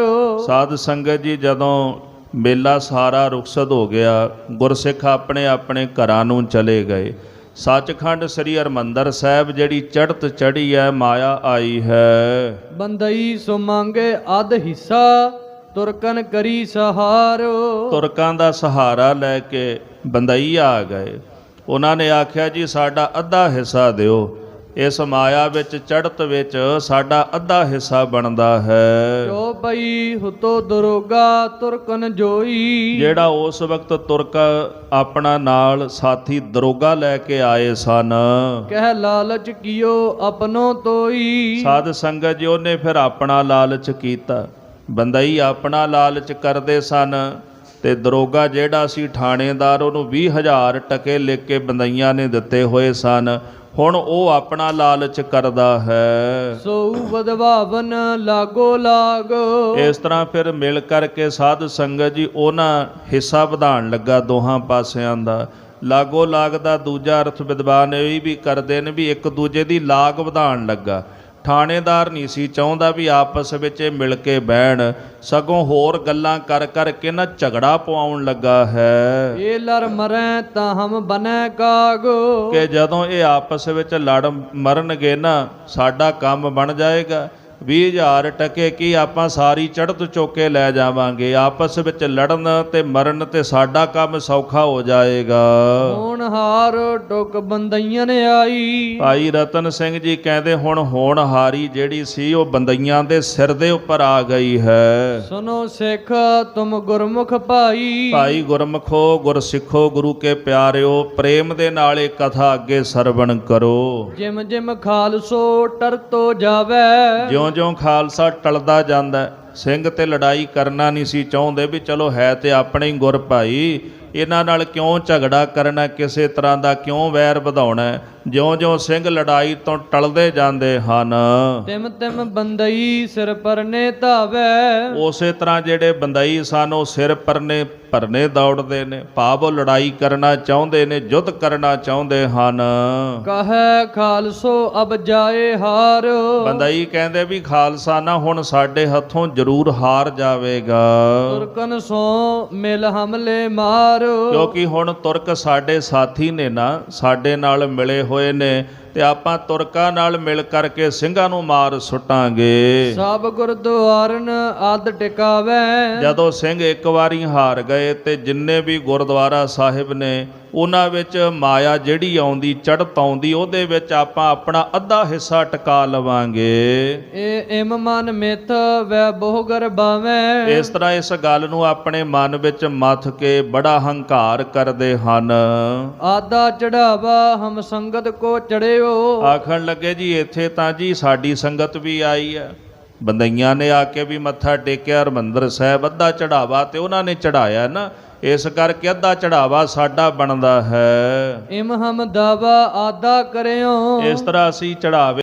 ਸਾਧ ਸੰਗਤ ਜੀ ਜਦੋਂ ਮੇਲਾ ਸਾਰਾ ਰੁਖਸਤ ਹੋ ਗਿਆ ਗੁਰਸਿੱਖ ਆਪਣੇ ਆਪਣੇ ਘਰਾਂ ਨੂੰ ਚਲੇ ਗਏ। ਸੱਚਖੰਡ ਸ੍ਰੀ ਹਰਮੰਦਰ ਸਾਹਿਬ ਜਿਹੜੀ ਚੜ੍ਹਤ ਚੜੀ ਹੈ ਮਾਇਆ ਆਈ ਹੈ। ਬੰਦਈ ਸੋ ਮੰਗੇ ਅਧ ਹਿੱਸਾ ਤੁਰਕਨ ਕਰੀ ਸਹਾਰ। ਤੁਰਕਾਂ ਦਾ ਸਹਾਰਾ ਲੈ ਕੇ ਬੰਦਈ ਆ ਗਏ। ਉਹਨਾਂ ਨੇ ਆਖਿਆ ਜੀ ਸਾਡਾ ਅੱਧਾ ਹਿੱਸਾ ਦਿਓ। ਇਸ ਮਾਇਆ ਵਿੱਚ ਚੜ੍ਹਤ ਵਿੱਚ ਸਾਡਾ ਅੱਧਾ ਹਿੱਸਾ ਬਣਦਾ ਹੈ। ਜੋ ਪਈ ਹੁਤੋ ਦਰੋਗਾ ਤੁਰਕਨ ਜੋਈ। ਜਿਹੜਾ ਉਸ ਵਕਤ ਤੁਰਕ ਆਪਣਾ ਨਾਲ ਸਾਥੀ ਦਰੋਗਾ ਲੈ ਕੇ ਆਏ ਸਨ। ਕਹਿ ਲਾਲਚ ਕੀਓ ਆਪਨੋ ਤੋਈ। ਸਾਧ ਸੰਗਤ ਜੀ ਉਹਨੇ ਫਿਰ ਆਪਣਾ ਲਾਲਚ ਕੀਤਾ। ਬੰਦਈ ਆਪਣਾ ਲਾਲਚ ਕਰਦੇ ਸਨ ਤੇ ਦਰੋਗਾ ਜਿਹੜਾ ਸੀ ਥਾਣੇਦਾਰ ਉਹਨੂੰ 20000 ਟਕੇ ਲਿਖ ਕੇ ਬੰਦਈਆਂ ਨੇ ਦਿੱਤੇ ਹੋਏ ਸਨ। ਹੁਣ ਉਹ ਆਪਣਾ ਲਾਲਚ ਕਰਦਾ ਹੈ। ਸੋ ਬਦਵਾਵਨ ਲਾਗੋ ਲਾਗ। ਇਸ ਤਰ੍ਹਾਂ ਫਿਰ ਮਿਲ ਕਰਕੇ ਸਾਧ ਸੰਗਤ ਜੀ ਉਹਨਾਂ ਹਿੱਸਾ ਵਧਾਉਣ ਲੱਗਾ ਦੋਹਾਂ ਪਾਸਿਆਂ ਦਾ। ਲਾਗੋ ਲਾਗ ਦਾ ਦੂਜਾ ਅਰਥ ਵਿਦਵਾਨ ਇਹ ਵੀ ਕਰਦੇ ਨੇ ਵੀ ਇੱਕ ਦੂਜੇ ਦੀ ਲਾਗ ਵਧਾਉਣ ਲੱਗਾ। ਥਾਣੇਦਾਰ ਨਹੀਂ ਸੀ ਚਾਹੁੰਦਾ ਵੀ ਆਪਸ ਵਿੱਚ ਇਹ ਮਿਲ ਕੇ ਬਹਿਣ। ਸਗੋਂ ਹੋਰ ਗੱਲਾਂ ਕਰ ਕਰਕੇ ਨਾ ਝਗੜਾ ਪਵਾਉਣ ਲੱਗਾ ਹੈ। ਇਹ ਲਰ ਮਰੈ ਤਾਂ ਹਮ ਬਨੈ ਕਾਗ। ਕਿ ਜਦੋਂ ਇਹ ਆਪਸ ਵਿੱਚ ਲੜ ਮਰਨਗੇ ਨਾ ਸਾਡਾ ਕੰਮ ਬਣ ਜਾਏਗਾ। 20000 ਟਕੇ ਕੀ ਆਪਾਂ ਸਾਰੀ ਚੜ੍ਹਤ ਚੁੱਕ ਕੇ ਲੈ ਜਾਵਾਂਗੇ? ਆਪਸ ਵਿੱਚ ਲੜਨ ਤੇ ਮਰਨ ਤੇ ਸਾਡਾ ਕੰਮ ਸੌਖਾ ਹੋ ਜਾਏਗਾ। ਹੋਣਹਾਰ ਟੁਕ ਬੰਦਈਆਂ ਨੇ ਆਈ। ਭਾਈ ਰਤਨ ਸਿੰਘ ਜੀ ਕਹਿੰਦੇ ਹੁਣ ਹੋਣਹਾਰੀ ਜਿਹੜੀ ਸੀ ਉਹ ਬੰਦਈਆਂ ਦੇ ਸਿਰ ਦੇ ਉੱਪਰ ਆ ਗਈ ਹੈ। ਸੁਨੋ ਸਿੱਖ ਤੁਮ ਗੁਰਮੁਖ ਭਾਈ। ਭਾਈ ਗੁਰਮਖੋ ਗੁਰਸਿੱਖੋ ਗੁਰੂ ਕੇ ਪਿਆਰਿਓ ਪ੍ਰੇਮ ਦੇ ਨਾਲ ਇਹ ਕਥਾ ਅੱਗੇ ਸਰਵਣ ਕਰੋ। ਜਿਮ ਜਿਮ ਖਾਲਸੋ ਟਰਤੋ ਜਾਵੇ। ਜਿਉਂ-ਜਿਉਂ ਖਾਲਸਾ ਟਲਦਾ ਜਾਂਦਾ ਸਿੰਘ ਤੇ ਲੜਾਈ ਕਰਨਾ ਨਹੀਂ ਸੀ ਚਾਹੁੰਦੇ ਵੀ ਚਲੋ ਹੈ ਤੇ ਆਪਣੇ ਹੀ ਗੁਰ ਭਾਈ। ਇਹਨਾਂ ਨਾਲ ਕਿਉਂ ਝਗੜਾ ਕਰਨਾ ਕਿਸੇ ਤਰ੍ਹਾਂ ਦਾ ਕਿਉਂ ਵੈਰ ਵਧਾਉਣਾ ਜਿਉਂ-ਜਿਉਂ ਸਿੰਘ ਲੜਾਈ ਤੋਂ ਟਲਦੇ ਜਾਂਦੇ ਹਨ। ਤਿਮ ਤਿਮ ਬੰਦਈ ਸਿਰ ਪਰਨੇ ਧਾਵੇ। ਉਸੇ ਤਰ੍ਹਾਂ ਜਿਹੜੇ ਬੰਦਈ ਸਨ ਉਹ ਸਿਰ ਪਰਨੇ ਭਰਨੇ ਦੌੜਦੇ ਨੇ। ਭਾਵ ਉਹ ਲੜਾਈ ਕਰਨਾ ਚਾਹੁੰਦੇ ਨੇ ਯੁੱਧ ਕਰਨਾ ਚਾਹੁੰਦੇ ਹਨ। ਕਹੈ ਖਾਲਸੋ ਅਬ ਜਾਏ ਹਾਰ। ਬੰਦਈ ਕਹਿੰਦੇ ਵੀ ਖਾਲਸਾ ਨਾ ਹੁਣ ਸਾਡੇ ਹੱਥੋਂ ਜ਼ਰੂਰ ਹਾਰ ਜਾਵੇਗਾ। ਤੁਰਕਨ ਸੋ ਮਿਲ ਹਮਲੇ ਮਾਰ। ਕਿਉਂਕਿ ਹੁਣ ਤੁਰਕ ਸਾਡੇ ਸਾਥੀ ਨੇ ਨਾ ਸਾਡੇ ਨਾਲ ਮਿਲੇ ਹੋਏ ਨੇ ਤੇ ਆਪਾਂ ਤੁਰਕਾਂ ਨਾਲ ਮਿਲ ਕਰਕੇ ਸਿੰਘਾਂ ਨੂੰ ਮਾਰ ਸੁੱਟਾਂਗੇ। ਸਭ ਗੁਰਦੁਆਰਨ ਆਦ ਟਿਕਾਵੇ। ਜਦੋਂ ਸਿੰਘ ਇੱਕ ਵਾਰੀ ਹਾਰ ਗਏ ਤੇ ਜਿੰਨੇ ਵੀ ਗੁਰਦੁਆਰਾ ਸਾਹਿਬ ਨੇ ਉਹਨਾਂ ਵਿੱਚ ਮਾਇਆ ਜਿਹੜੀ ਆਉਂਦੀ ਚੜ੍ਹਤ ਆਉਂਦੀ ਉਹਦੇ ਵਿੱਚ ਆਪਾਂ ਆਪਣਾ ਅੱਧਾ ਹਿੱਸਾ ਟਿਕਾ ਲਵਾਂਗੇ। ਏ ਇਮ ਮਨ ਮਿਥ ਵੈ ਬਹੁ ਗਰਬਾਵੇਂ ਇਸ ਤਰ੍ਹਾਂ ਇਸ ਗੱਲ ਨੂੰ ਆਪਣੇ ਮਨ ਵਿੱਚ ਮੱਥ ਕੇ ਬੜਾ ਹੰਕਾਰ ਕਰਦੇ ਹਨ। ਆਦਾ ਚੜਾਵਾ ਹਮ ਸੰਗਤ ਕੋ ਚੜਿਓ ਆਖਣ ਲੱਗੇ ਜੀ ਇੱਥੇ ਤਾਂ ਜੀ ਸਾਡੀ ਸੰਗਤ ਵੀ ਆਈ ਹੈ ਬੰਦਈਆਂ ਨੇ ਆ ਕੇ ਵੀ ਮੱਥਾ ਟੇਕਿਆ ਹਰਮੰਦਰ ਸਾਹਿਬ ਅੱਧਾ ਚੜਾਵਾ ਤੇ ਉਹਨਾਂ ਨੇ ਚੜਾਇਆ ਨਾ। ਇਸ ਕਰਕੇ ਅੱਧਾ ਚੜਾਵਾ ਸਾਡਾ ਬਣਦਾ ਹੈ। ਇਮ ਹਮ ਦਾਵਾ ਆਦਾ ਕਰਿਓ। ਇਸ ਤਰ੍ਹਾਂ ਅਸੀਂ ਚੜਾਵੇ